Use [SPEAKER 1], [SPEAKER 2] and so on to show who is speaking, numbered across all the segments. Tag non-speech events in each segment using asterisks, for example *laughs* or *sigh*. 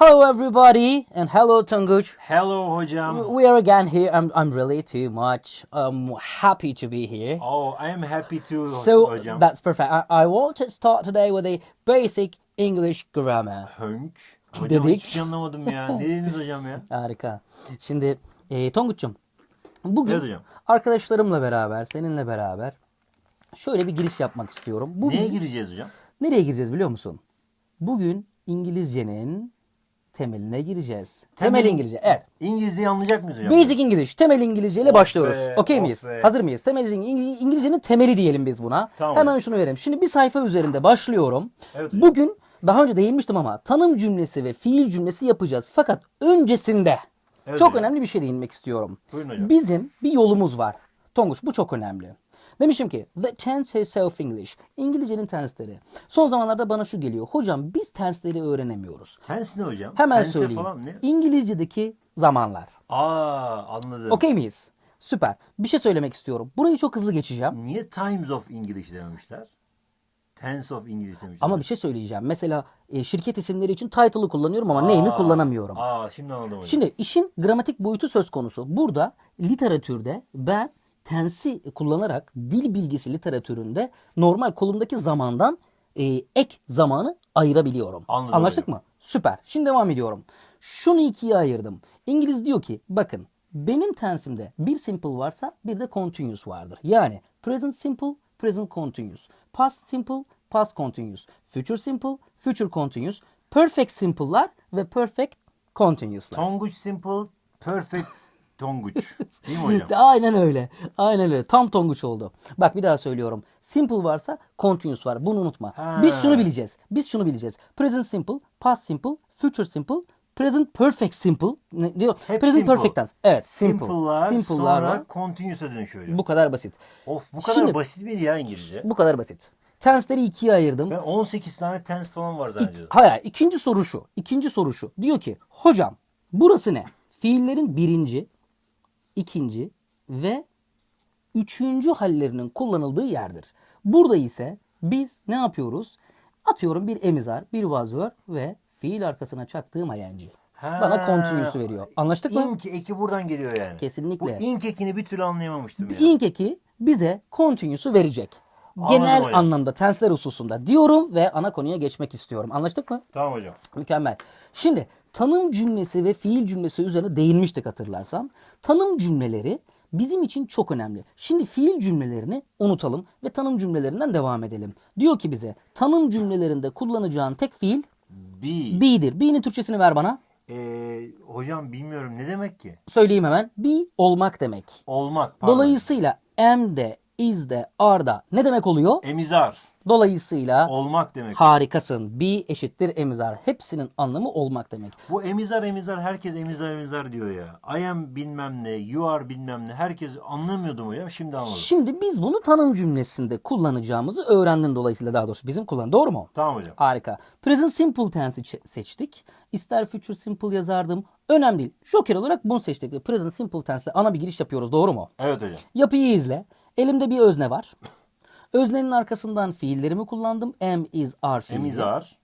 [SPEAKER 1] Hello everybody and hello Tunguch.
[SPEAKER 2] Hello hocam.
[SPEAKER 1] We are again here. I'm I'm really too much um happy to be here.
[SPEAKER 2] Oh, I am happy to
[SPEAKER 1] So
[SPEAKER 2] hocam.
[SPEAKER 1] that's perfect. I, I want to start today with a basic English grammar.
[SPEAKER 2] Hönk. Hocam
[SPEAKER 1] Dedik.
[SPEAKER 2] hiç anlamadım ya. *laughs* Ne dediniz hocam ya?
[SPEAKER 1] Harika. Şimdi e, Tonguç'um bugün
[SPEAKER 2] Evet hocam.
[SPEAKER 1] arkadaşlarımla beraber, seninle beraber şöyle bir giriş yapmak istiyorum. Bu
[SPEAKER 2] Neye
[SPEAKER 1] bizim-
[SPEAKER 2] gireceğiz hocam?
[SPEAKER 1] Nereye gireceğiz biliyor musun? Bugün İngilizcenin temeline gireceğiz. Temel, İngilizce. Evet.
[SPEAKER 2] İngilizceyi anlayacak mıyız hocam?
[SPEAKER 1] Basic English, temel İngilizce ile
[SPEAKER 2] Oh
[SPEAKER 1] başlıyoruz. Okey
[SPEAKER 2] oh
[SPEAKER 1] miyiz?
[SPEAKER 2] be.
[SPEAKER 1] Hazır mıyız? Temel İngiliz- İngilizcenin temeli diyelim biz buna.
[SPEAKER 2] Tamam.
[SPEAKER 1] Hemen şunu vereyim. Şimdi bir sayfa üzerinde başlıyorum.
[SPEAKER 2] Evet hocam.
[SPEAKER 1] Bugün daha önce değinmiştim ama tanım cümlesi ve fiil cümlesi yapacağız. Fakat öncesinde
[SPEAKER 2] Evet
[SPEAKER 1] çok
[SPEAKER 2] hocam.
[SPEAKER 1] önemli bir şey değinmek istiyorum.
[SPEAKER 2] Buyurun hocam.
[SPEAKER 1] Bizim bir yolumuz var. Tonguç bu çok önemli. Demişim ki the tense itself English. İngilizcenin tensleri. Son zamanlarda bana şu geliyor. Hocam biz tensleri öğrenemiyoruz.
[SPEAKER 2] Tense ne hocam?
[SPEAKER 1] Hemen
[SPEAKER 2] Tense
[SPEAKER 1] söyleyeyim.
[SPEAKER 2] falan ne?
[SPEAKER 1] İngilizce'deki zamanlar.
[SPEAKER 2] Aa anladım.
[SPEAKER 1] Okey miyiz? Süper. Bir şey söylemek istiyorum. Burayı çok hızlı geçeceğim.
[SPEAKER 2] Niye Times of English dememişler? Tense of English demişler.
[SPEAKER 1] Ama bir şey söyleyeceğim. Mesela e, şirket isimleri için title'ı kullanıyorum ama name'i kullanamıyorum.
[SPEAKER 2] Aa şimdi anladım hocam.
[SPEAKER 1] Şimdi işin gramatik boyutu söz konusu. Burada literatürde ben tensi kullanarak dil bilgisi literatüründe normal kolumdaki zamandan e, ek zamanı ayırabiliyorum.
[SPEAKER 2] Anladım
[SPEAKER 1] Anlaştık
[SPEAKER 2] hocam.
[SPEAKER 1] mı? Süper. Şimdi devam ediyorum. Şunu ikiye ayırdım. İngiliz diyor ki bakın benim tensimde bir simple varsa bir de continuous vardır. Yani present simple, present continuous. Past simple, past continuous. Future simple, future continuous. Perfect simple'lar ve perfect continuous'lar.
[SPEAKER 2] Tonguç simple, perfect Tonguç. Değil mi hocam? *laughs*
[SPEAKER 1] Aynen öyle. Aynen öyle. Tam tonguç oldu. Bak bir daha söylüyorum. Simple varsa continuous var. Bunu unutma.
[SPEAKER 2] Ha.
[SPEAKER 1] Biz şunu bileceğiz. Biz şunu bileceğiz. Present simple, past simple, future simple, present perfect simple. Ne diyor?
[SPEAKER 2] Hep
[SPEAKER 1] present
[SPEAKER 2] simple.
[SPEAKER 1] perfect tense. Evet, simple.
[SPEAKER 2] Simple'lar
[SPEAKER 1] Simple'lar
[SPEAKER 2] sonra continuous'a dönüşüyor hocam.
[SPEAKER 1] Bu kadar basit.
[SPEAKER 2] Of bu kadar
[SPEAKER 1] Şimdi-
[SPEAKER 2] basit miydi ya İngilizce?
[SPEAKER 1] Bu kadar basit. Tense'leri ikiye ayırdım.
[SPEAKER 2] Ben 18 tane tense falan var zannediyordum.
[SPEAKER 1] Hayır, hayır. ikinci soru şu. İkinci soru şu. Diyor ki hocam burası ne? Fiillerin birinci, ikinci ve üçüncü hallerinin kullanıldığı yerdir. Burada ise biz ne yapıyoruz? Atıyorum bir emizar, bir vazvör ve fiil arkasına çaktığım ing. Bana continuous'u veriyor. Anlaştık mı?
[SPEAKER 2] İnk eki buradan geliyor yani.
[SPEAKER 1] Kesinlikle.
[SPEAKER 2] Bu ink ekini bir türlü anlayamamıştım ya.
[SPEAKER 1] ink eki bize continuous'u verecek. Genel
[SPEAKER 2] hocam.
[SPEAKER 1] anlamda tensler hususunda diyorum ve ana konuya geçmek istiyorum. Anlaştık mı?
[SPEAKER 2] Tamam hocam.
[SPEAKER 1] Mükemmel. Şimdi tanım cümlesi ve fiil cümlesi üzerine değinmiştik hatırlarsan. Tanım cümleleri bizim için çok önemli. Şimdi fiil cümlelerini unutalım ve tanım cümlelerinden devam edelim. Diyor ki bize tanım cümlelerinde kullanacağın tek fiil
[SPEAKER 2] Be.
[SPEAKER 1] be'dir. Be'nin Türkçesini ver bana.
[SPEAKER 2] Ee, hocam bilmiyorum ne demek ki?
[SPEAKER 1] Söyleyeyim hemen. Be olmak demek.
[SPEAKER 2] Olmak. Pardon.
[SPEAKER 1] Dolayısıyla am de, is de, are da ne demek oluyor?
[SPEAKER 2] Emizar.
[SPEAKER 1] Dolayısıyla
[SPEAKER 2] Olmak demek.
[SPEAKER 1] harikasın. Be eşittir emizar. Hepsinin anlamı olmak demek.
[SPEAKER 2] Bu emizar emizar herkes emizar emizar diyor ya. I am bilmem ne, you are bilmem ne. Herkes anlamıyordum hocam şimdi anladım.
[SPEAKER 1] Şimdi biz bunu tanım cümlesinde kullanacağımızı öğrendin dolayısıyla daha doğrusu bizim kullan. Doğru mu?
[SPEAKER 2] Tamam hocam.
[SPEAKER 1] Harika. Present simple tense'i seçtik. İster future simple yazardım. Önemli değil. Joker olarak bunu seçtik. Present simple tense'le ana bir giriş yapıyoruz. Doğru mu?
[SPEAKER 2] Evet hocam.
[SPEAKER 1] Yapıyı izle. Elimde bir özne var. Öznenin arkasından fiillerimi kullandım. Am, is, are fiili.
[SPEAKER 2] Emizar.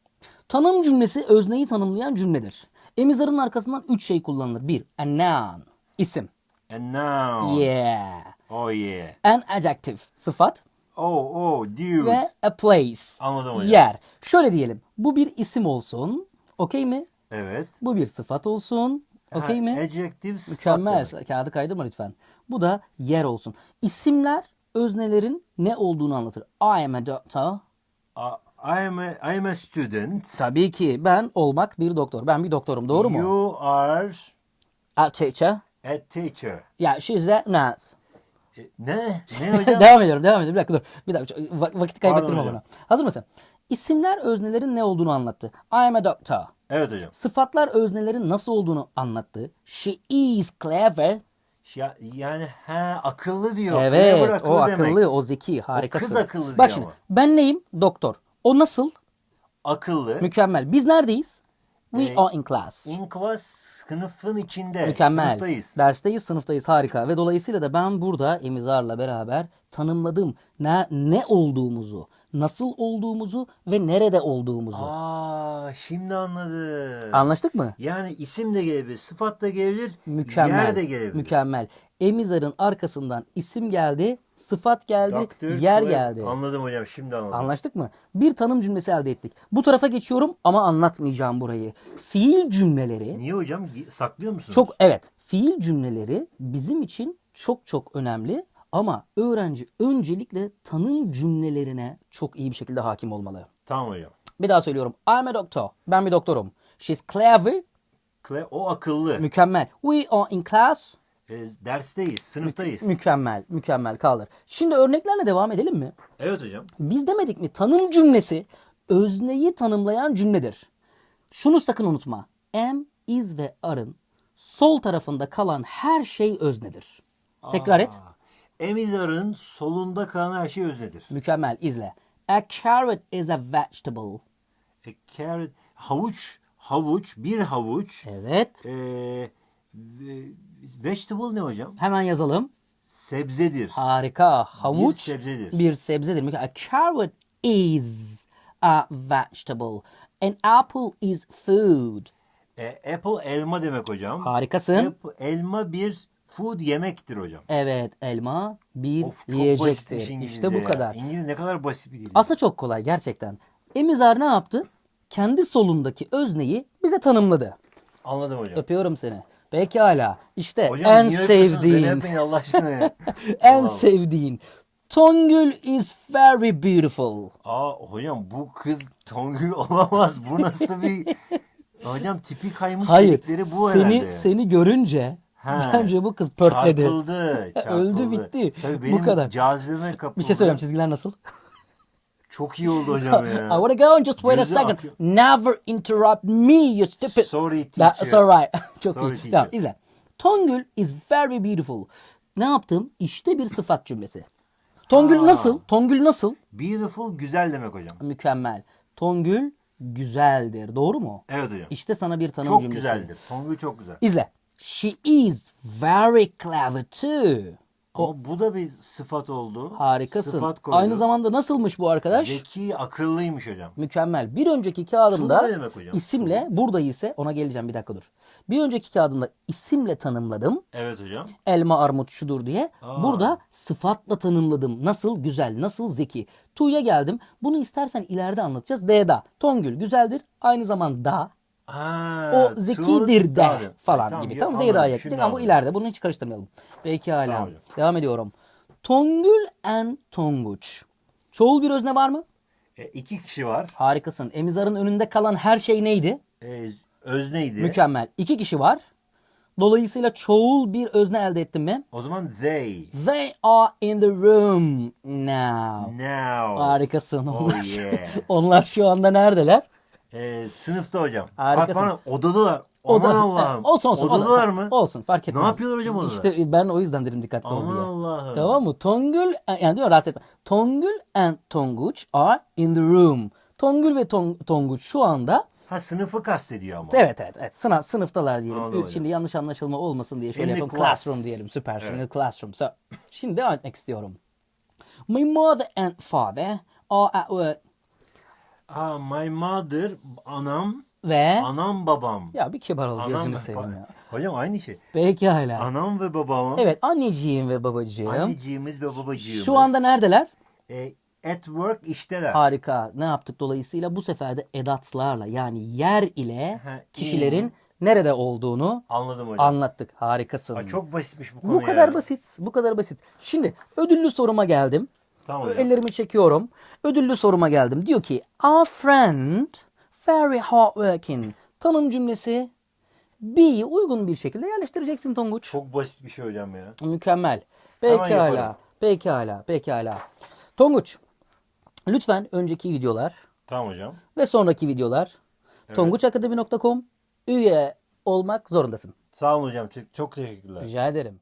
[SPEAKER 1] Tanım cümlesi özneyi tanımlayan cümledir. Emizarın arkasından üç şey kullanılır. Bir, a noun, isim.
[SPEAKER 2] And now.
[SPEAKER 1] Yeah.
[SPEAKER 2] Oh yeah.
[SPEAKER 1] An adjective, sıfat.
[SPEAKER 2] Oh oh dude.
[SPEAKER 1] ve a place.
[SPEAKER 2] Anladım hocam.
[SPEAKER 1] Yer. Şöyle diyelim. Bu bir isim olsun. Okey mi?
[SPEAKER 2] Evet.
[SPEAKER 1] Bu bir sıfat olsun. Okey mi?
[SPEAKER 2] Adjective sıfat
[SPEAKER 1] Mükemmel. Kağıdı kaydırma lütfen. Bu da yer olsun. İsimler öznelerin ne olduğunu anlatır. I am a doctor.
[SPEAKER 2] A- I am a, I am a student.
[SPEAKER 1] Tabii ki ben olmak bir doktor. Ben bir doktorum. Doğru mu?
[SPEAKER 2] You are
[SPEAKER 1] A teacher.
[SPEAKER 2] a teacher.
[SPEAKER 1] Yeah, she's a nurse.
[SPEAKER 2] E, ne? Ne hocam? *laughs*
[SPEAKER 1] devam ediyorum, devam ediyorum. Bir dakika dur. Bir dakika. Va- vakit kaybettirme bana. Hazır mısın? İsimler öznelerin ne olduğunu anlattı. I am a doctor.
[SPEAKER 2] Evet hocam.
[SPEAKER 1] Sıfatlar öznelerin nasıl olduğunu anlattı. She is clever.
[SPEAKER 2] Ya, yani ha akıllı diyor.
[SPEAKER 1] Evet,
[SPEAKER 2] Clever akıllı
[SPEAKER 1] o
[SPEAKER 2] demek.
[SPEAKER 1] akıllı, o zeki, harikasın.
[SPEAKER 2] kız akıllı diyor
[SPEAKER 1] Bak şimdi,
[SPEAKER 2] ama.
[SPEAKER 1] ben neyim? Doktor. O nasıl?
[SPEAKER 2] Akıllı.
[SPEAKER 1] Mükemmel. Biz neredeyiz? We
[SPEAKER 2] Ee,
[SPEAKER 1] are in class.
[SPEAKER 2] In class sınıfın içinde.
[SPEAKER 1] Mükemmel.
[SPEAKER 2] Sınıftayız.
[SPEAKER 1] Dersteyiz, sınıftayız. Harika. Ve dolayısıyla da ben burada emizarla beraber tanımladım. Ne, ne olduğumuzu, nasıl olduğumuzu ve nerede olduğumuzu.
[SPEAKER 2] Aa şimdi anladım.
[SPEAKER 1] Anlaştık mı?
[SPEAKER 2] Yani isim de gelebilir, sıfat da gelebilir,
[SPEAKER 1] Mükemmel.
[SPEAKER 2] yer de gelebilir.
[SPEAKER 1] Mükemmel. Emizar'ın arkasından isim geldi, sıfat geldi,
[SPEAKER 2] Doctor
[SPEAKER 1] yer
[SPEAKER 2] Clay-
[SPEAKER 1] geldi.
[SPEAKER 2] Anladım hocam şimdi anladım.
[SPEAKER 1] Anlaştık mı? Bir tanım cümlesi elde ettik. Bu tarafa geçiyorum ama anlatmayacağım burayı. Fiil cümleleri
[SPEAKER 2] Niye hocam? Saklıyor musunuz?
[SPEAKER 1] çok evet. Fiil cümleleri bizim için çok çok önemli ama öğrenci öncelikle tanım cümlelerine çok iyi bir şekilde hakim olmalı.
[SPEAKER 2] Tamam hocam.
[SPEAKER 1] Bir daha söylüyorum. I'm a doctor. Ben bir doktorum. She's clever.
[SPEAKER 2] Kle- o akıllı.
[SPEAKER 1] Mükemmel. We are in class.
[SPEAKER 2] E, dersteyiz, sınıftayız.
[SPEAKER 1] Mükemmel. Mükemmel kalır. Şimdi örneklerle devam edelim mi?
[SPEAKER 2] evet hocam.
[SPEAKER 1] Biz demedik mi? Tanım cümlesi özneyi tanımlayan cümledir. Şunu sakın unutma. Am, is ve are'ın sol tarafında kalan her şey öznedir. Tekrar et.
[SPEAKER 2] Emizar'ın solunda kalan her şey öznedir.
[SPEAKER 1] Mükemmel. izle. A carrot is a vegetable.
[SPEAKER 2] E, carrot, havuç, havuç, bir havuç.
[SPEAKER 1] Evet.
[SPEAKER 2] E, ve- vegetable ne hocam?
[SPEAKER 1] Hemen yazalım.
[SPEAKER 2] Sebzedir.
[SPEAKER 1] Harika. Havuç
[SPEAKER 2] Bir sebzedir.
[SPEAKER 1] bir sebzedir. A carrot is a vegetable. An apple is food.
[SPEAKER 2] E, apple elma demek hocam.
[SPEAKER 1] Harikasın.
[SPEAKER 2] Apple, elma bir food yemektir hocam.
[SPEAKER 1] Evet elma bir
[SPEAKER 2] Of çok
[SPEAKER 1] yiyecektir. İşte bu
[SPEAKER 2] ya.
[SPEAKER 1] kadar.
[SPEAKER 2] İngilizce ne kadar basit bir dil.
[SPEAKER 1] Aslında çok kolay gerçekten. Emizar ne yaptı? Kendi solundaki özneyi bize tanımladı.
[SPEAKER 2] Anladım hocam.
[SPEAKER 1] Öpüyorum seni. Pekala. İşte
[SPEAKER 2] Hocam
[SPEAKER 1] en sevdiğin,
[SPEAKER 2] Allah aşkına ya. *laughs*
[SPEAKER 1] en
[SPEAKER 2] Allah.
[SPEAKER 1] sevdiğin. Tongül is very beautiful.
[SPEAKER 2] Aa hocam bu kız Tongül olamaz. Bu nasıl bir... *laughs* Hocam tipi kaymış
[SPEAKER 1] Hayır.
[SPEAKER 2] dedikleri bu
[SPEAKER 1] seni
[SPEAKER 2] herhalde.
[SPEAKER 1] seni görünce
[SPEAKER 2] He. *laughs*
[SPEAKER 1] bence bu kız pörtledi.
[SPEAKER 2] Çarpıldı, *laughs* çarpıldı.
[SPEAKER 1] Öldü, bitti.
[SPEAKER 2] Tabii
[SPEAKER 1] Bu
[SPEAKER 2] benim
[SPEAKER 1] kadar.
[SPEAKER 2] cazibeme kapıldı.
[SPEAKER 1] Bir şey söyleyeyim çizgiler nasıl?
[SPEAKER 2] Çok iyi oldu hocam *laughs*
[SPEAKER 1] I
[SPEAKER 2] ya.
[SPEAKER 1] wanna go and just wait a
[SPEAKER 2] Gözü
[SPEAKER 1] second.
[SPEAKER 2] akıyor.
[SPEAKER 1] Never interrupt me you stupid.
[SPEAKER 2] Sorry teacher.
[SPEAKER 1] That's alright. Çok
[SPEAKER 2] Sorry
[SPEAKER 1] iyi.
[SPEAKER 2] teacher.
[SPEAKER 1] Tamam izle. Tongül is very beautiful. Ne yaptım? İşte bir sıfat cümlesi. Tongül
[SPEAKER 2] Aa.
[SPEAKER 1] nasıl? Tongül nasıl?
[SPEAKER 2] Beautiful güzel demek hocam.
[SPEAKER 1] Mükemmel. Tongül güzeldir. Doğru mu?
[SPEAKER 2] Evet hocam.
[SPEAKER 1] İşte sana bir tanım
[SPEAKER 2] çok
[SPEAKER 1] cümlesi.
[SPEAKER 2] güzeldir. Tongül çok güzel.
[SPEAKER 1] İzle. She is very clever too.
[SPEAKER 2] Ama bu da bir sıfat oldu.
[SPEAKER 1] Harikasın.
[SPEAKER 2] Sıfat koydu.
[SPEAKER 1] Aynı zamanda nasılmış bu arkadaş?
[SPEAKER 2] Zeki, akıllıymış hocam.
[SPEAKER 1] Mükemmel. Bir önceki kağıdımda isimle burada ise ona geleceğim bir dakika dur. Bir önceki kağıdımda isimle tanımladım.
[SPEAKER 2] Evet hocam.
[SPEAKER 1] Elma armut şudur diye.
[SPEAKER 2] Aa.
[SPEAKER 1] Burada sıfatla tanımladım. Nasıl güzel, nasıl zeki. Tu'ya geldim. Bunu istersen ileride anlatacağız. D'da. Tongül güzeldir. Aynı zamanda
[SPEAKER 2] Ha,
[SPEAKER 1] o zekidir de
[SPEAKER 2] Tamam.
[SPEAKER 1] falan
[SPEAKER 2] Tamam,
[SPEAKER 1] gibi.
[SPEAKER 2] ya,
[SPEAKER 1] Tamam
[SPEAKER 2] anladım.
[SPEAKER 1] D'da
[SPEAKER 2] Şimdi
[SPEAKER 1] yaktık ama bu ileride. Bunu hiç karıştırmayalım. Peki hala.
[SPEAKER 2] Tamam.
[SPEAKER 1] Devam ediyorum. Tongül and Tonguç. Çoğul bir özne var mı?
[SPEAKER 2] E, iki kişi var.
[SPEAKER 1] Harikasın. Emizar'ın önünde kalan her şey neydi?
[SPEAKER 2] E, özneydi.
[SPEAKER 1] Mükemmel. İki kişi var. Dolayısıyla çoğul bir özne elde ettim mi?
[SPEAKER 2] O zaman they.
[SPEAKER 1] They are in the room now.
[SPEAKER 2] Now.
[SPEAKER 1] Harikasın.
[SPEAKER 2] Oh
[SPEAKER 1] Onlar,
[SPEAKER 2] yeah. *laughs*
[SPEAKER 1] onlar şu anda neredeler?
[SPEAKER 2] E, sınıfta hocam.
[SPEAKER 1] Harikasın.
[SPEAKER 2] Bak bana odadalar.
[SPEAKER 1] Oda-
[SPEAKER 2] Aman Allah'ım.
[SPEAKER 1] Evet, olsun olsun.
[SPEAKER 2] Odadalar
[SPEAKER 1] oda-
[SPEAKER 2] mı?
[SPEAKER 1] Olsun fark etmez.
[SPEAKER 2] Ne yapıyorlar hocam odada?
[SPEAKER 1] İşte ben o yüzden dedim dikkatli ol
[SPEAKER 2] Aman
[SPEAKER 1] diye.
[SPEAKER 2] Allah'ım.
[SPEAKER 1] Tamam mı? Tongül yani diyor rahatsız etme. Tongül and Tonguç are in the room. Tongül ve Tong, Tonguç şu anda
[SPEAKER 2] Ha sınıfı kastediyor ama.
[SPEAKER 1] Evet evet evet. Sınav, sınıftalar diyelim.
[SPEAKER 2] Anladım.
[SPEAKER 1] Şimdi yanlış anlaşılma olmasın diye şöyle yapalım.
[SPEAKER 2] class.
[SPEAKER 1] Classroom diyelim. Süpersin. In the classroom. So, şimdi devam etmek istiyorum. My mother and father are at work.
[SPEAKER 2] Ha, my mother, anam,
[SPEAKER 1] Ve
[SPEAKER 2] anam babam.
[SPEAKER 1] ya bir kibar ol
[SPEAKER 2] Anam
[SPEAKER 1] gözünü
[SPEAKER 2] ve
[SPEAKER 1] seveyim ya.
[SPEAKER 2] Hocam aynı şey.
[SPEAKER 1] Pekala.
[SPEAKER 2] Anam ve babam.
[SPEAKER 1] Evet anneciğim ve babacığım.
[SPEAKER 2] Anneciğimiz ve babacığımız.
[SPEAKER 1] Şu anda neredeler?
[SPEAKER 2] E, at work işteler.
[SPEAKER 1] Harika. Ne yaptık dolayısıyla bu sefer de edatlarla yani yer ile
[SPEAKER 2] Ha,
[SPEAKER 1] kişilerin
[SPEAKER 2] in.
[SPEAKER 1] nerede olduğunu
[SPEAKER 2] Anladım hocam.
[SPEAKER 1] anlattık. Harikasın.
[SPEAKER 2] Ha, çok basitmiş bu konu
[SPEAKER 1] bu kadar
[SPEAKER 2] ya.
[SPEAKER 1] basit. Bu kadar basit. Şimdi ödüllü soruma geldim.
[SPEAKER 2] Tamam hocam.
[SPEAKER 1] Ellerimi çekiyorum. Ödüllü soruma geldim. Diyor ki our friend very hardworking. Tanım cümlesi B'yi uygun bir şekilde yerleştireceksin Tonguç.
[SPEAKER 2] Çok basit bir şey hocam ya.
[SPEAKER 1] Mükemmel. Pekala. Pekala. Pekala. Tonguç. Lütfen önceki videolar
[SPEAKER 2] Tamam hocam.
[SPEAKER 1] ve sonraki videolar tonguçakademi.com üye olmak zorundasın.
[SPEAKER 2] Sağ olun hocam. Çok teşekkürler.
[SPEAKER 1] Rica ederim.